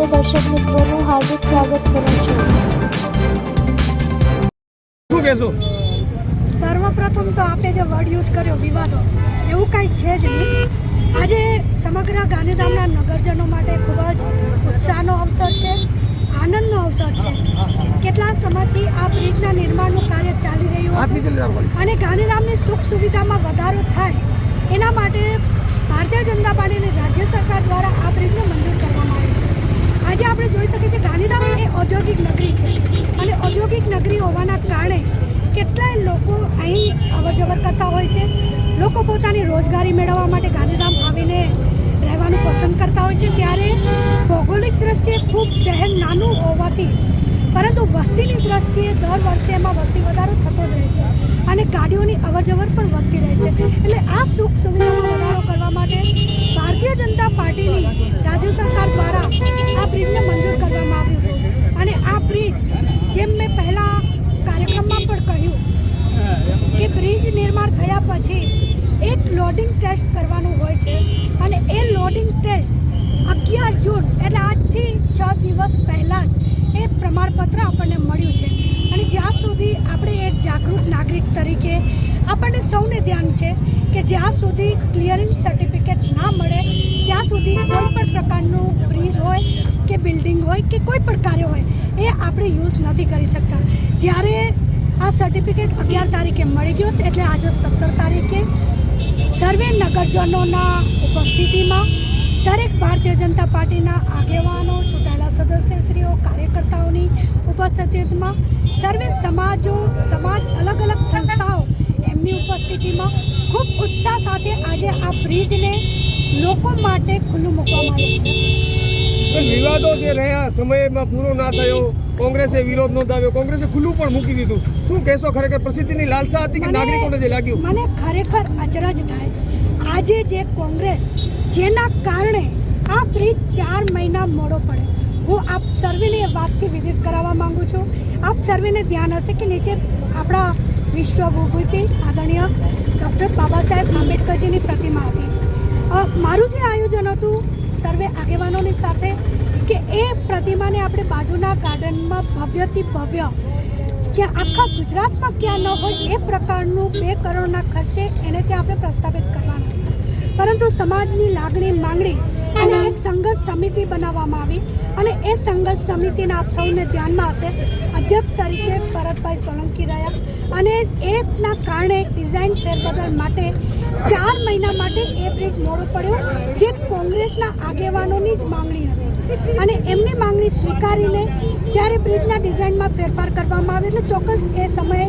નજરે દર્શક મિત્રોનું હાર્દિક સ્વાગત કરું છું. શું કહેશો? સર્વપ્રથમ તો આપણે જે વર્ડ યુઝ કર્યો વિવાદો એવું કાંઈ છે જ નહીં. આજે સમગ્ર ગાંધીધામના નગરજનો માટે ખૂબ જ ઉત્સાહનો અવસર છે આનંદનો અવસર છે. કેટલા સમયથી આ બ્રિજના નિર્માણનું કાર્ય ચાલી રહ્યું હતું અને ગાંધીધામની સુખ સુવિધામાં વધારો થાય એના માટે ભારતીય જનતા પાર્ટીની રાજ્ય સરકાર દ્વારા આ બ્રિજને મંજૂર કરવામાં આવ્યું. આજે આપણે જોઈ શકીએ છીએ ગાંધીધામ એ ઔદ્યોગિક નગરી છે. અને ઔદ્યોગિક નગરી હોવાના કારણે કેટલાય લોકો અહીં અવર જવર કરતા હોય છે. લોકો પોતાની રોજગારી મેળવવા માટે ગાંધીધામ આવીને રહેવાનું પસંદ કરતા હોય છે. ત્યારે ભૌગોલિક દ્રષ્ટિએ ખૂબ શહેર નાનું હોવાથી, પરંતુ વસ્તીની દ્રષ્ટિએ દર વર્ષે એમાં વસ્તી વધારો થતો જ રહે છે અને ગાડીઓની અવરજવર પણ વધતી રહે છે. એટલે આ સુખ સુવિધામાં વધારો કરવા માટે ભારતીય જનતા પાર્ટીની રાજ્ય સરકાર દ્વારા આ બ્રિજને મંજૂર કરવામાં આવ્યું હતું. અને આ બ્રિજ, જેમ મેં પહેલાં કાર્યક્રમમાં પણ કહ્યું, કે બ્રિજ નિર્માણ થયા પછી એક લોડિંગ ટેસ્ટ કરવાનું હોય છે. અને એ લોડિંગ ટેસ્ટ અગિયાર જૂન, એટલે આજથી છ દિવસ પહેલાં જ એ પ્રમાણપત્ર આપણને મળ્યું છે. અને જ્યાં સુધી આપણે એક જાગૃત નાગરિક તરીકે આપણને સૌને ધ્યાન છે કે જ્યાં સુધી ક્લિયરિંગ સર્ટિફિકેટ ના મળે, ત્યાં સુધી કોઈ પણ પ્રકારનું બ્રિજ હોય કે બિલ્ડિંગ હોય કે કોઈ પણ કાર્ય હોય, એ આપણે યુઝ નથી કરી શકતા. જ્યારે આ સર્ટિફિકેટ અગિયાર તારીખે મળી ગયો, એટલે આજે સત્તર તારીખે સર્વે નગરજનોના ઉપસ્થિતિમાં દરેક ભારતીય જનતા પાર્ટીના આગેવાનો, ચૂંટાયેલા સદસ્યશ્રીઓ, કાર્યકર્તાઓની ઉપસ્થિતિમાં સર્વે સમાજો, સમાજ અલગ અલગ સંસ્થાઓ એમની ઉપસ્થિતિમાં ખૂબ ઉત્સાહ સાથે આજે આ બ્રિજને લોકો માટે ખુલ્લું મૂકવામાં આવ્યું છે. વિવાદો જે રહ્યા સમયમાં પૂરો ના થયો કોંગ્રેસે વિરોધ નોંધાવ્યો કોંગ્રેસે ખુલ્લું પણ મૂકી દીધું. શું કહેશો ખરેખર? પ્રસિદ્ધિની લાલસા હતી કે નાગરિકોને જે લાગ્યું? મને ખરેખર અચરજ થાય. આજે જે કોંગ્રેસ જેના કારણે આ બ્રિજ ચાર મહિના મોડો પડે. હું આપ સર્વેને એ વાતથી વિદિત કરાવવા માંગુ છું. આપ સર્વેને ધ્યાન હશે કે નીચે આપણા વિશ્વ વિભૂતિ આદરણીય ડૉક્ટર બાબા સાહેબ આંબેડકરજીની પ્રતિમા હતી. મારું જે આયોજન હતું, સર્વે આગેવાનોની સાથે, કે એ પ્રતિમાને આપણે બાજુના ગાર્ડનમાં ભવ્યથી ભવ્ય જ્યાં આખા ગુજરાતમાં ક્યાં ન હોય એ પ્રકારનું બે કરોડના ખર્ચે એને ત્યાં આપણે પ્રસ્થાપિત કરવાના પરંતુ સમાજની લાગણી માંગણી અને એક સંઘર્ષ સમિતિ બનાવવામાં આવી અને એ સંઘર્ષ સમિતિના આપ સૌને ધ્યાનમાં હશે. અધ્યક્ષ તરીકે ભરતભાઈ સોલંકી રહ્યા અને એના કારણે ડિઝાઇન ફેરબદલ માટે ચાર મહિના માટે એ બ્રિજ મોડો પડ્યો, જે કોંગ્રેસના આગેવાનોની જ માંગણી હતી. અને એમની માંગણી સ્વીકારીને જ્યારે બ્રિજના ડિઝાઇનમાં ફેરફાર કરવામાં આવે એટલે ચોક્કસ એ સમયે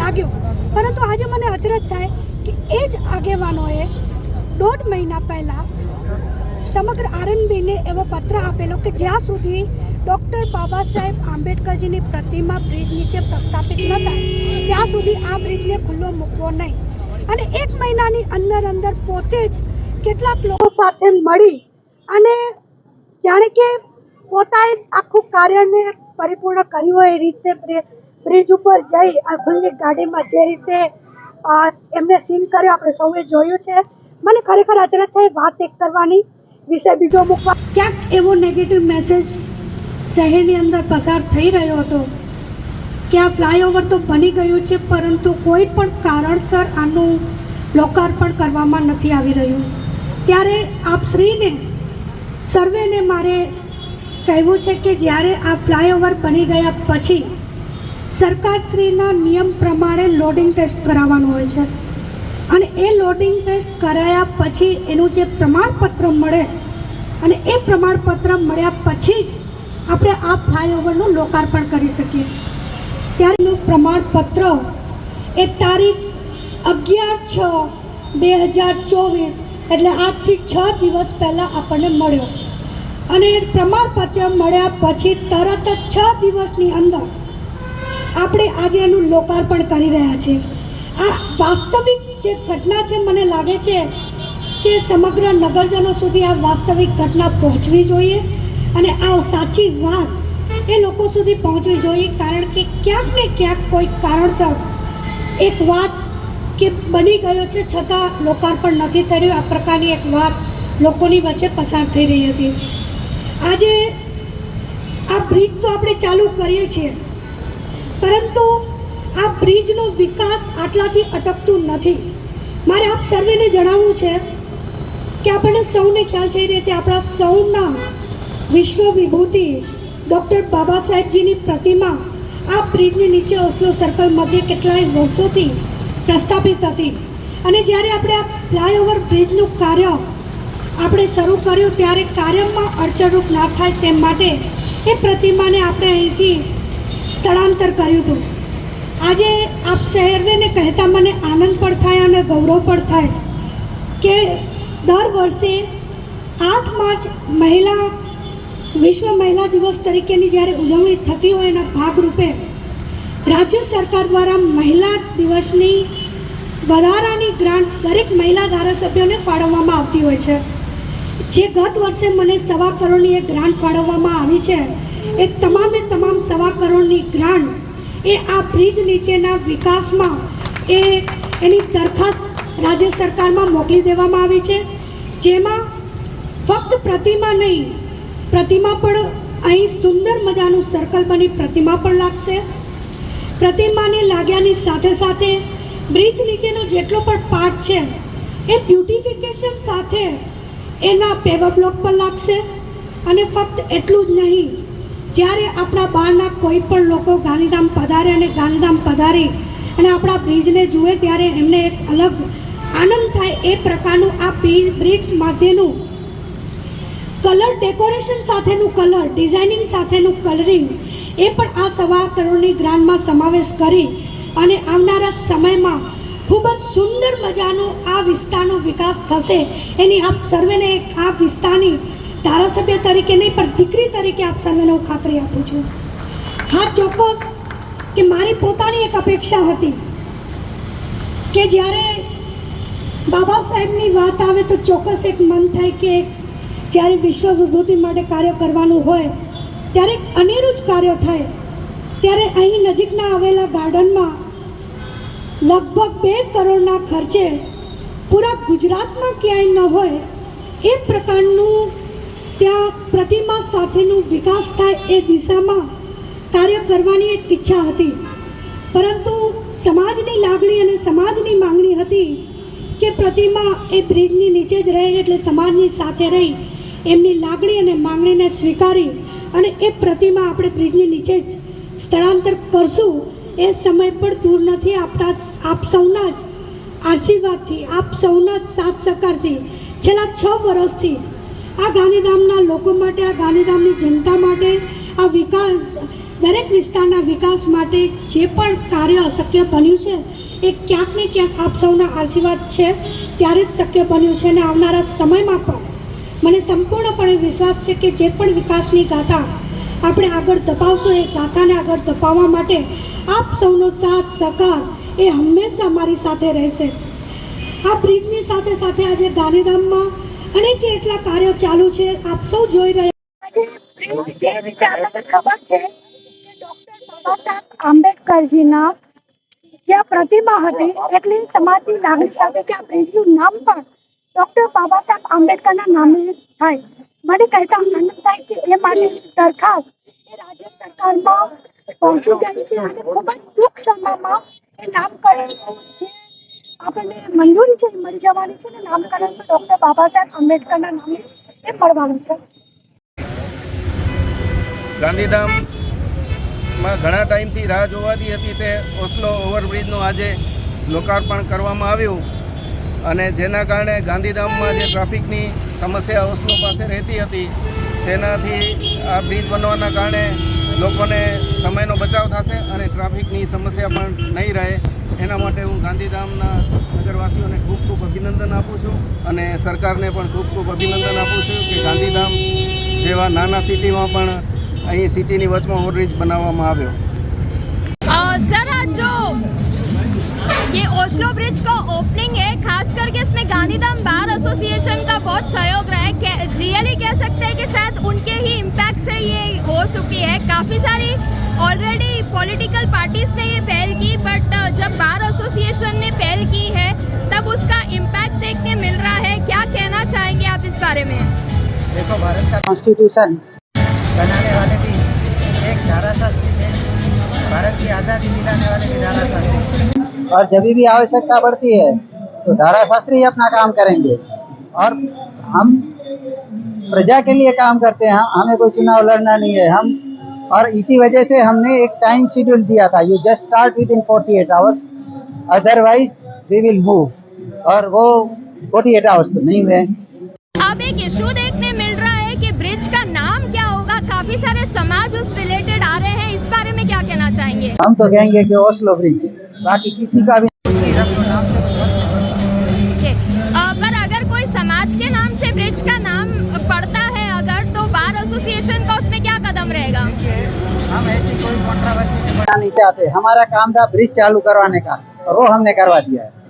લાગ્યો. પરંતુ આજે મને અચરજ થાય કે એ જ આગેવાનોએ દોઢ મહિના પહેલાં સમગ્ર આરએનબીને એવો પત્ર આપેલો કે જ્યાં સુધી ડૉક્ટર બાબા સાહેબ આંબેડકરજીની પ્રતિમા બ્રિજ નીચે પ્રસ્થાપિત ન થાય, ત્યાં સુધી આ બ્રિજને ખુલ્લો મૂકવો નહીં. અને એક મહિનાની અંદર અંદર પોતે જ કેટલાક લોકો સાથે મળી અને જાણે કે પોતાએ જ આખું કાર્યને પરિપૂર્ણ કર્યું હોય એ રીતે બ્રિજ ઉપર જઈ આ ખુલ્લી ગાડીમાં જે રીતે એમને સીન કર્યો, આપણે સૌએ જોયું છે. મને ખરેખર અચરજ થઈ વાત એક કરવાની. વિષય બીજો મૂકવા ક્યાંક એવો નેગેટિવ મેસેજ શહેરની અંદર પસાર થઈ રહ્યો હતો. કે આ ફ્લાયઓવર તો બની ગયું છે, પરંતુ કોઈ પણ કારણસર આનું લોકાર્પણ કરવામાં નથી આવી રહ્યું. ત્યારે આપ શ્રીને, સર્વેને મારે કહેવું છે કે જ્યારે આ ફ્લાયઓવર બની ગયા પછી સરકારશ્રીના નિયમ પ્રમાણે લોડિંગ ટેસ્ટ કરાવવાનું હોય છે. અને એ લોડિંગ ટેસ્ટ કરાયા પછી એનું જે પ્રમાણપત્ર મળે, અને એ પ્રમાણપત્ર મળ્યા પછી જ આપણે આ ફ્લાયઓવરનું લોકાર્પણ કરી શકીએ. ત્યારેનું પ્રમાણપત્ર એ તારીખ અગિયાર છ બે હજાર ચોવીસ, એટલે આજથી છ દિવસ પહેલાં આપણને મળ્યો. અને એ પ્રમાણપત્ર મળ્યા પછી તરત જ છ દિવસની અંદર આપણે આજે એનું લોકાર્પણ કરી રહ્યા છીએ. આ વાસ્તવિક જે ઘટના છે મને લાગે છે કે સમગ્ર નગરજનો સુધી આ વાસ્તવિક ઘટના પહોંચવી જોઈએ અને આ સાચી વાત એ લોકો સુધી પહોંચવી જોઈએ કારણ કે ક્યાંક ને ક્યાંક કોઈ કારણસર એક વાત કે બની ગયો છે છતાં લોકાર્પણ નથી થયું. આ પ્રકારની એક વાત લોકોની વચ્ચે પસાર થઈ રહી હતી. આજે આ બ્રિજ તો આપણે ચાલુ કરીએ છીએ. પરંતુ બ્રિજનો વિકાસ આટલાથી અટકતું નથી. મારે આપ સર્વેને જણાવવું છે કે આપણને સૌને ખ્યાલ છે એ રીતે આપણા સૌના વિશ્વ વિભૂતિ ડૉક્ટર બાબા સાહેબજીની પ્રતિમા આ બ્રિજની નીચે ઓસ્લો સર્કલ મધ્યે કેટલાય વર્ષોથી પ્રસ્થાપિત હતી. અને જ્યારે આપણે આ ફ્લાયઓવર બ્રિજનું કાર્ય આપણે શરૂ કર્યું ત્યારે કાર્યમાં અડચણરૂપ ના થાય તેમ માટે એ પ્રતિમાને આપણે અહીંથી સ્થળાંતર કર્યું હતું. આજે આપ શહેરને કહેતા મને આનંદ પણ થાય અને ગૌરવ પણ થાય કે દર વર્ષે આઠ માર્ચ મહિલા, વિશ્વ મહિલા દિવસ તરીકેની જ્યારે ઉજવણી થતી હોય એના ભાગરૂપે રાજ્ય સરકાર દ્વારા મહિલા દિવસની વધારાની ગ્રાન્ટ દરેક મહિલા ધારાસભ્યોને ફાળવવામાં આવતી હોય છે. જે ગત વર્ષે મને સવા કરોડની એક ગ્રાન્ટ ફાળવવામાં આવી છે. એ તમામે તમામ સવા કરોડની ગ્રાન્ટ એ આ બ્રિજ નીચેના વિકાસમાં એ એની દરખાસ્ત રાજ્ય સરકારમાં મોકલી દેવામાં આવી છે. જેમાં ફક્ત પ્રતિમા નહીં, પ્રતિમા પણ અહીં સુંદર મજાનું સર્કલ બની પ્રતિમા પણ લાગશે. પ્રતિમાને લાગ્યાની સાથે સાથે બ્રિજ નીચેનો જેટલો પણ પાર્ટ છે, એ બ્યુટિફિકેશન સાથે એના પેવર બ્લોક પણ લાગશે. અને ફક્ત એટલું જ નહીં જ્યારે આપણા બહારના કોઈ પણ લોકો ગાંધીધામ પધારે અને ગાંધીધામ પધારી અને આપણા બ્રિજને જુએ ત્યારે એમને એક અલગ આનંદ થાય એ પ્રકારનું આ બ્રિજ બ્રિજ માથેનું કલર ડેકોરેશન સાથેનું કલર, ડિઝાઇનિંગ સાથેનું કલરિંગ એ પણ આ સવા કરોડની ગ્રાન્ડમાં સમાવેશ કરી અને આવનારા સમયમાં ખૂબ જ સુંદર મજાનો આ વિસ્તારનો વિકાસ થશે. એની આપ સર્વેને આ વિસ્તારની ધારાસભ્ય તરીકે નહીં, પણ દીકરી તરીકે આપ સર્વેને હું ખાતરી આપું છું. હા, ચોક્કસ કે મારી પોતાની એક અપેક્ષા હતી કે જ્યારે બાબા સાહેબની વાત આવે તો ચોક્કસ એક મન થાય કે જ્યારે વિશ્વ વિભૂતિ માટે કાર્ય કરવાનું હોય, ત્યારે એક અનેરું જ કાર્ય થાય. ત્યારે અહીં નજીકના આવેલા ગાર્ડનમાં લગભગ બે કરોડના ખર્ચે પૂરા ગુજરાતમાં ક્યાંય ન હોય, એ પ્રકારનું ત્યાં પ્રતિમા સાથેનો વિકાસ થાય એ દિશામાં કાર્ય કરવાની એક ઈચ્છા હતી. પરંતુ સમાજની લાગણી અને સમાજની માંગણી હતી કે પ્રતિમા એ બ્રિજની નીચે જ રહે એટલે સમાજની સાથે રહી, એમની લાગણી અને માંગણીને સ્વીકારી અને એ પ્રતિમા આપણે બ્રિજની નીચે જ સ્થળાંતર કરશું એ સમય પણ દૂર નથી. આપણા આપ સૌના જ આશીર્વાદથી, આપ સૌના જ સાથ સહકારથી છેલ્લા છ વર્ષથી આ ગાંધીધામના લોકો માટે, આ ગાંધીધામની જનતા માટે, આ વિકાસ, દરેક વિસ્તારના વિકાસ માટે જે પણ કાર્ય શક્ય બન્યું છે, એ ક્યાંક ને ક્યાંક આપ સૌના આશીર્વાદ છે, ત્યારે જ શક્ય બન્યું છે અને આવનારા સમયમાં પણ. મને સંપૂર્ણપણે વિશ્વાસ છે કે જે પણ વિકાસની ગાથા આપણે આગળ ધપાવશું, એ ગાથાને આગળ ધપાવવા માટે આપ સૌનો સાથ, સહકાર એ હંમેશા અમારી સાથે રહેશે. આ બ્રિજની સાથે સાથે આજે ગાંધીધામમાં અનેક એટલા કાર્યો ચાલુ છે, આપ સૌ જોઈ રહ્યા જે રીતે આપણને ખબર છે કે ડોક્ટર બાબા સાહેબ આંબેડકરજીના જ્યાં પ્રતિમા હતી, એટલી સમાજની લાગણી સાથે કે આ બ્રિજનું નામ પણ ડોક્ટર બાબા સાહેબ આંબેડકરના નામે થાય. મને કહેતા આનંદ થાય કે એ માટેની દરખાસ્ત એ રાજ્ય સરકારમાં પહોંચી ગઈ છે અને ખૂબ જ ટૂંક સમયમાં એ નામકરણ જે આપણને મંજૂરી છે મળી જવાની છે નામકરણ પણ ડોક્ટર બાબા સાહેબ આંબેડકરના નામે એ મળવાનું છે. ગાંધીધામમાં ઘણા ટાઈમથી રાહ જોવાતી હતી તે ઓસ્લો ઓવરબ્રિજનું આજે લોકાર્પણ કરવામાં આવ્યું અને જેના કારણે ગાંધીધામમાં જે ટ્રાફિકની સમસ્યા ઓસ્લો પાસે રહેતી હતી, તેનાથી આ બ્રિજ બનવાના કારણે લોકોને સમયનો બચાવ થશે અને ટ્રાફિકની સમસ્યા પણ નહીં રહે. એના માટે હું ગાંધીધામના નગરવાસીઓને ખૂબ ખૂબ અભિનંદન આપું છું અને સરકારને પણ ખૂબ ખૂબ અભિનંદન આપું છું કે ગાંધીધામ જેવા નાના સિટીમાં પણ અહીં સિટીની વચમાં ઓવરબ્રિજ બનાવવામાં આવ્યો अ, सर आज जो ये ओस्लो ब्रिज का ओपनिंग है खास करके इसमें गांधीधाम बार एसोसिएशन का बहुत सहयोग रहा है रियली कह सकते हैं कि शायद उनके ही इम्पैक्ट से ये हो चुकी है काफ़ी सारी ऑलरेडी पॉलिटिकल पार्टीज़ ने ये पहल की बट जब बार एसोसिएशन ने पहल की है तब उसका इम्पैक्ट देखने मिल रहा है। क्या कहना चाहेंगे आप इस बारे में? देखो भारत का कॉन्स्टिट्यूशन बनाने वाले भी एक धारा शास्त्री थे। भारत की आज़ादी दिलाने वाले भी धारा शास्त्री और जब भी आवश्यकता पड़ती है तो धारा शास्त्री ही अपना काम करेंगे। और हम प्रजा के लिए काम करते हैं हमें कोई चुनाव लड़ना नहीं है। हम और इसी वजह से हमने एक टाइम शेड्यूल दिया था। You just start with in forty eight hours otherwise we will move और वो फोर्टी एट आवर्स तो नहीं हुए। अब एक इशू देखने मिल रहा है कि ब्रिज का नाम क्या होगा। काफ़ी सारे समाज उस रिलेटेड आ रहे हैं। इस बारे में क्या कहना चाहेंगे? हम तो कहेंगे कि ओस्लो ब्रिज बाकी किसी का भी हम ऐसी कोई कंट्रोवर्सी नहीं बढ़ाना नहीं चाहते हमारा काम था ब्रिज चालू करवाने का और वो हमने करवा दिया है